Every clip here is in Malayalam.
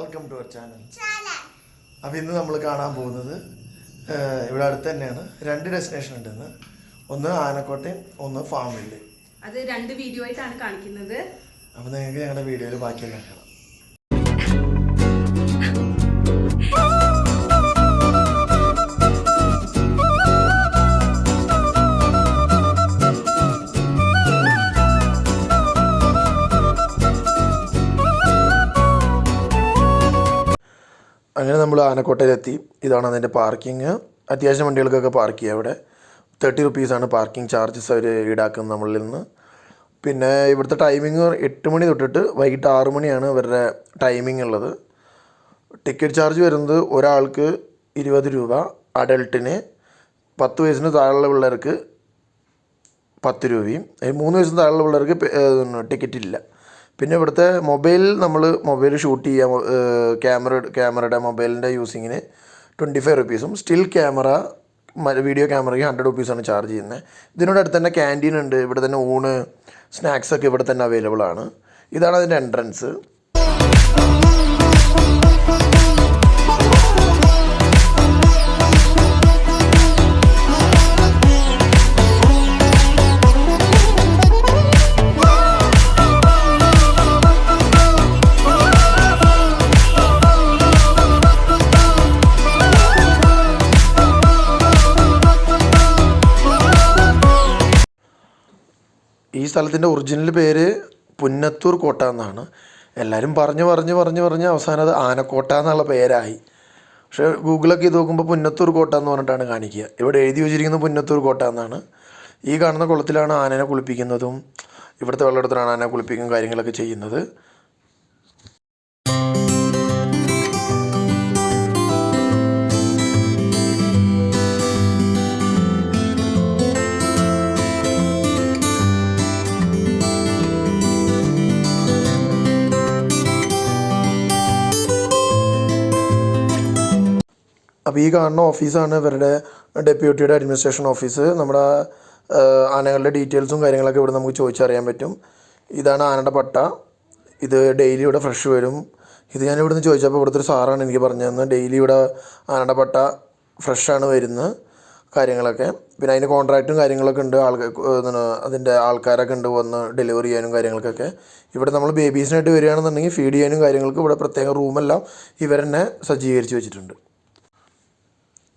വെൽക്കം ടു അവർ ചാനൽ അപ്പോൾ ഇന്ന് നമ്മൾ കാണാൻ പോകുന്നത് ഇവിടെ അടുത്ത് തന്നെയാണ്. രണ്ട് ഡെസ്റ്റിനേഷൻ ഉണ്ട് ഇന്ന്. ഒന്ന് ആനക്കോട്ടയും ഒന്ന് ഫാമിലി അത് രണ്ട് വീഡിയോ ആയിട്ടാണ് കാണിക്കുന്നത്. അപ്പോൾ നിങ്ങൾക്ക് ഞങ്ങളുടെ വീഡിയോയിൽ ബാക്കിയെല്ലാം കാണാം. അങ്ങനെ നമ്മൾ ആനക്കോട്ടയിലെത്തി. ഇതാണ് അതിന്റെ പാർക്കിങ് അത്യാവശ്യം വണ്ടികൾക്കൊക്കെ പാർക്ക് ചെയ്യുക ഇവിടെ. തേർട്ടി റുപ്പീസാണ് പാർക്കിംഗ് ചാർജസ് അവർ ഈടാക്കുന്നത് നമ്മളിൽ നിന്ന്. പിന്നെ ഇവിടുത്തെ ടൈമിങ് എട്ട് മണി തൊട്ടിട്ട് വൈകിട്ട് ആറ് മണിയാണ് ഇവരുടെ ടൈമിംഗ് ഉള്ളത്. ടിക്കറ്റ് ചാർജ് വരുന്നത് ഒരാൾക്ക് ഇരുപത് രൂപ അഡൾട്ടിന് പത്ത് വയസ്സിന് താഴെയുള്ള പിള്ളേർക്ക് പത്ത് രൂപയും മൂന്ന് വയസ്സിന് താഴെയുള്ള പിള്ളേർക്ക് ടിക്കറ്റ് ഇല്ല. പിന്നെ ഇവിടുത്തെ മൊബൈൽ നമ്മൾ മൊബൈൽ ഷൂട്ട് ചെയ്യാൻ ക്യാമറ ക്യാമറയുടെ മൊബൈലിന്റെ യൂസിങ്ങിന് ട്വന്റി ഫൈവ് റുപ്പീസും സ്റ്റിൽ ക്യാമറ വീഡിയോ ക്യാമറയ്ക്ക് ഹൺഡ്രഡ് റുപ്പീസാണ് ചാർജ് ചെയ്യുന്നത് ഇതിനോട് അടുത്ത് തന്നെ ക്യാന്റീൻ ഉണ്ട് ഇവിടെ തന്നെ ഊണ് സ്നാക്സൊക്കെ ഇവിടെ തന്നെ അവൈലബിൾ ആണ്. ഇതാണ് അതിന്റെ എൻട്രൻസ് ഈ സ്ഥലത്തിന്റെ ഒറിജിനൽ പേര് പുന്നത്തൂർ കോട്ട എന്നാണ്. എല്ലാവരും പറഞ്ഞ് പറഞ്ഞ് പറഞ്ഞ് പറഞ്ഞ് അവസാനം അത് ആനക്കോട്ട എന്നുള്ള പേരായി. പക്ഷേ ഗൂഗിളൊക്കെ ഇത് നോക്കുമ്പോൾ പുന്നത്തൂർ കോട്ട എന്ന് പറഞ്ഞിട്ടാണ് കാണിക്കുക. ഇവിടെ എഴുതി വെച്ചിരിക്കുന്നത് പുന്നത്തൂർ കോട്ട എന്നാണ്. ഈ കാണുന്ന കുളത്തിലാണ് ആനനെ കുളിപ്പിക്കുന്നതും ഇവിടുത്തെ വെള്ളമെടുത്തിലാണ് ആനനെ കുളിപ്പിക്കും കാര്യങ്ങളൊക്കെ ചെയ്യുന്നത്. അപ്പോൾ ഈ കാണുന്ന ഓഫീസാണ് ഇവരുടെ ഡെപ്യൂട്ടിയുടെ അഡ്മിനിസ്ട്രേഷൻ ഓഫീസ്. നമ്മുടെ ആനകളുടെ ഡീറ്റെയിൽസും കാര്യങ്ങളൊക്കെ ഇവിടെ നമുക്ക് ചോദിച്ചറിയാൻ പറ്റും. ഇതാണ് ആനയുടെ പട്ട. ഇത് ഡെയിലി ഇവിടെ ഫ്രഷ് വരും. ഇത് ഞാൻ ഇവിടുന്ന് ചോദിച്ചപ്പോൾ ഇവിടുത്തെ ഒരു സാറാണ് എനിക്ക് പറഞ്ഞു തന്നത് ഡെയിലി ഇവിടെ ആനയുടെ പട്ട ഫ്രഷാണ് വരുന്നത് കാര്യങ്ങളൊക്കെ. പിന്നെ അതിന് കോൺട്രാക്റ്റും കാര്യങ്ങളൊക്കെ ഉണ്ട്. ആൾക്കാർ അതിന്റെ ആൾക്കാരൊക്കെ ഉണ്ട് വന്ന് ഡെലിവറി ചെയ്യാനും കാര്യങ്ങൾക്കൊക്കെ. ഇവിടെ നമ്മൾ ബേബീസിനായിട്ട് വരികയാണെന്നുണ്ടെങ്കിൽ ഫീഡ് ചെയ്യാനും കാര്യങ്ങൾക്ക് ഇവിടെ പ്രത്യേക റൂമെല്ലാം ഇവരെന്നെ സജ്ജീകരിച്ച് വെച്ചിട്ടുണ്ട്.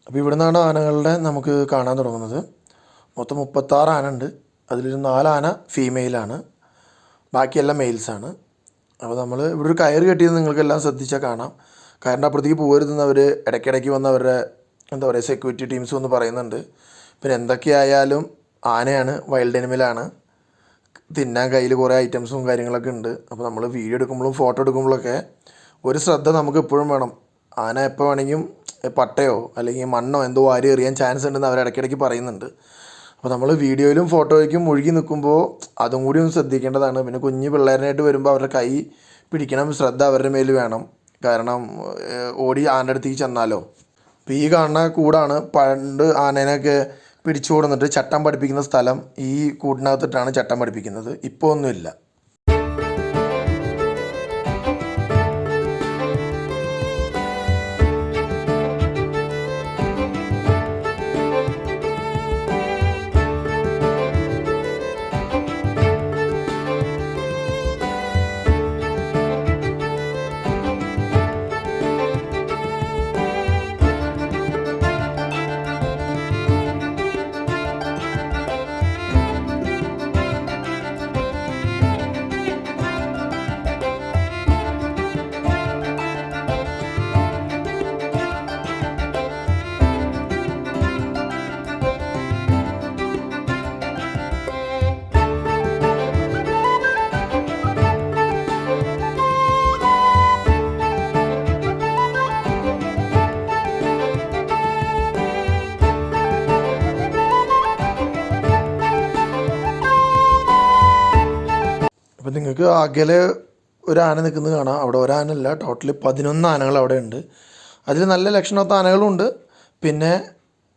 അപ്പോൾ ഇവിടെ നിന്നാണ് ആനകളുടെ നമുക്ക് കാണാൻ തുടങ്ങുന്നത്. മൊത്തം മുപ്പത്താറ് ആന ഉണ്ട് അതിലൊരു നാലാന ഫീമെയിലാണ് ബാക്കിയെല്ലാം മെയിൽസാണ് അപ്പോൾ നമ്മൾ ഇവിടെ ഒരു കയറ് കെട്ടിയത് നിങ്ങൾക്കെല്ലാം ശ്രദ്ധിച്ചാൽ കാണാം. കയറിന്റെ അപ്പുറത്തേക്ക് പോകരുതെന്ന് അവർ ഇടയ്ക്കിടയ്ക്ക് വന്ന് അവരുടെ എന്താ പറയുക സെക്യൂരിറ്റി ടീംസ് വന്ന് പറയുന്നുണ്ട്. പിന്നെ എന്തൊക്കെയായാലും ആനയാണ് വൈൽഡ് അനിമലാണ് തിന്നാൻ കയ്യിൽ കുറേ ഐറ്റംസും കാര്യങ്ങളൊക്കെ ഉണ്ട്. അപ്പോൾ നമ്മൾ വീഡിയോ എടുക്കുമ്പോഴും ഫോട്ടോ എടുക്കുമ്പോഴൊക്കെ ഒരു ശ്രദ്ധ നമുക്ക് എപ്പോഴും വേണം. ആന എപ്പോൾ വേണമെങ്കിലും പട്ടയോ അല്ലെങ്കിൽ മണ്ണോ എന്തോ വാരി എറിയാൻ ചാൻസ് ഉണ്ടെന്ന് അവർ ഇടയ്ക്കിടയ്ക്ക് പറയുന്നുണ്ട്. അപ്പോൾ നമ്മൾ വീഡിയോയിലും ഫോട്ടോയ്ക്കും മുഴുകി നിൽക്കുമ്പോൾ അതും കൂടി ഒന്ന് ശ്രദ്ധിക്കേണ്ടതാണ്. പിന്നെ കുഞ്ഞു പിള്ളേരനായിട്ട് വരുമ്പോൾ അവരുടെ കൈ പിടിക്കണം ശ്രദ്ധ അവരുടെ മേൽ വേണം. കാരണം ഓടി ആന്റെ അടുത്തേക്ക് ചെന്നാലോ? ഇപ്പോൾ ഈ കാണുന്ന കൂടാണ് പണ്ട് ആനേനെയൊക്കെ പിടിച്ചു കൊടുന്നിട്ട് ചട്ടം പഠിപ്പിക്കുന്ന സ്ഥലം ഈ കൂടിനകത്തിട്ടാണ് ചട്ടം പഠിപ്പിക്കുന്നത്. ഇപ്പോൾ ഒന്നുമില്ല. നിങ്ങൾക്ക് അകലെ ഒരു ആന നിൽക്കുന്നത് കാണാം. അവിടെ ഒരാനല്ല ടോട്ടലി പതിനൊന്ന് ആനകൾ അവിടെ ഉണ്ട്. അതിൽ നല്ല ലക്ഷണമൊത്ത ആനകളുണ്ട് പിന്നെ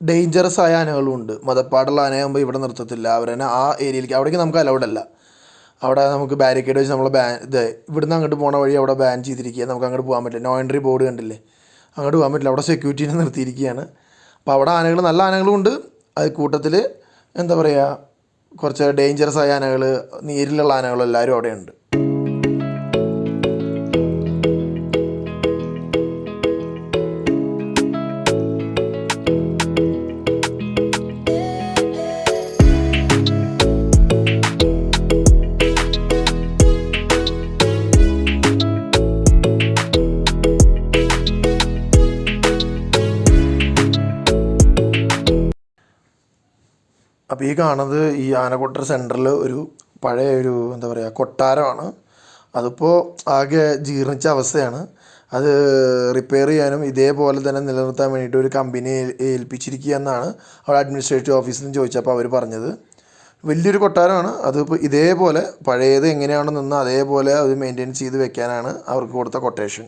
ഡേഞ്ചറസ് ആയ ആനകളും ഉണ്ട്. മതപ്പാടുള്ള ആനയാകുമ്പോൾ ഇവിടെ നിർത്തത്തില്ല. അവർ തന്നെ ആ ഏരിയയിലേക്ക് അവിടേക്ക് നമുക്ക് അലൗഡ് അല്ല. അവിടെ നമുക്ക് ബാരിക്കേഡ് വെച്ച് നമ്മൾ ബാൻ ഇത് ഇവിടുന്ന് അങ്ങോട്ട് പോണ വഴി അവിടെ ബാൻ ചെയ്തിരിക്കുക. നമുക്ക് അങ്ങോട്ട് പോകാൻ പറ്റില്ല. നോ എൻട്രി ബോർഡ് കണ്ടില്ലേ? അങ്ങോട്ട് പോകാൻ പറ്റില്ല. അവിടെ സെക്യൂരിറ്റീനെ നിർത്തിയിരിക്കുകയാണ്. അപ്പോൾ അവിടെ ആനകൾ നല്ല ആനകളും ഉണ്ട്. അത് കൂട്ടത്തിൽ എന്താ പറയുക കുറച്ച് ഡേഞ്ചറസ് ആയ ആനകൾ നീരിലുള്ള ആനകൾ എല്ലാവരും അവിടെ അപ്പോൾ ഈ കാണുന്നത് ഈ ആനക്കൊട്ടർ സെന്ററിൽ ഒരു പഴയ ഒരു എന്താ പറയുക കൊട്ടാരമാണ്. അതിപ്പോൾ ആകെ ജീർണിച്ച അവസ്ഥയാണ്. അത് റിപ്പയർ ചെയ്യാനും ഇതേപോലെ തന്നെ നിലനിർത്താൻ വേണ്ടിയിട്ട് ഒരു കമ്പനിയെ ഏൽ- ഏൽപ്പിച്ചിരിക്കുക എന്നാണ് അവിടെ അഡ്മിനിസ്ട്രേറ്റീവ് ഓഫീസിൽ നിന്ന് ചോദിച്ചപ്പോൾ അവർ പറഞ്ഞത്. വലിയൊരു കൊട്ടാരമാണ്. അതിപ്പോൾ ഇതേപോലെ പഴയത് എങ്ങനെയാണ് നിന്ന് അതേപോലെ അത് മെയിന്റെയിൻ ചെയ്ത് വെക്കാനാണ് അവർക്ക് കൊടുത്ത കൊട്ടേഷൻ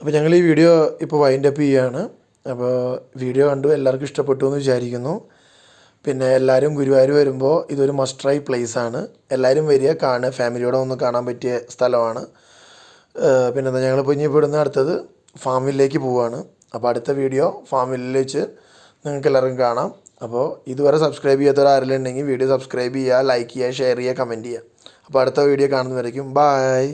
അപ്പോൾ ഞങ്ങൾ ഈ വീഡിയോ ഇപ്പോൾ വൈൻഡപ്പ് ചെയ്യുകയാണ് അപ്പോൾ വീഡിയോ കണ്ടു എല്ലാവർക്കും ഇഷ്ടപ്പെട്ടു എന്ന് വിചാരിക്കുന്നു. പിന്നെ എല്ലാവരും ഗുരുവായൂർ വരുമ്പോൾ ഇതൊരു മസ്റ്ററായി പ്ലേസ് ആണ്. എല്ലാവരും വരിക കാണുക ഫാമിലിയോടെ ഒന്ന് കാണാൻ പറ്റിയ സ്ഥലമാണ്. പിന്നെ പിന്നെന്താ ഞങ്ങളിപ്പോൾ ഇനി ഇവിടുന്ന് അടുത്തത് ഫാമിലേക്ക് പോവുകയാണ് അപ്പോൾ അടുത്ത വീഡിയോ ഫാമിലിൽ വെച്ച് നിങ്ങൾക്ക് എല്ലാവർക്കും കാണാം. അപ്പോൾ ഇതുവരെ സബ്സ്ക്രൈബ് ചെയ്യാത്തവർ ആരെങ്കിലും ഉണ്ടെങ്കിൽ വീഡിയോ സബ്സ്ക്രൈബ് ചെയ്യുക ലൈക്ക് ചെയ്യുക ഷെയർ ചെയ്യുക കമന്റ് ചെയ്യുക. അപ്പോൾ അടുത്ത വീഡിയോ കാണുന്നവരേക്കും ബായ്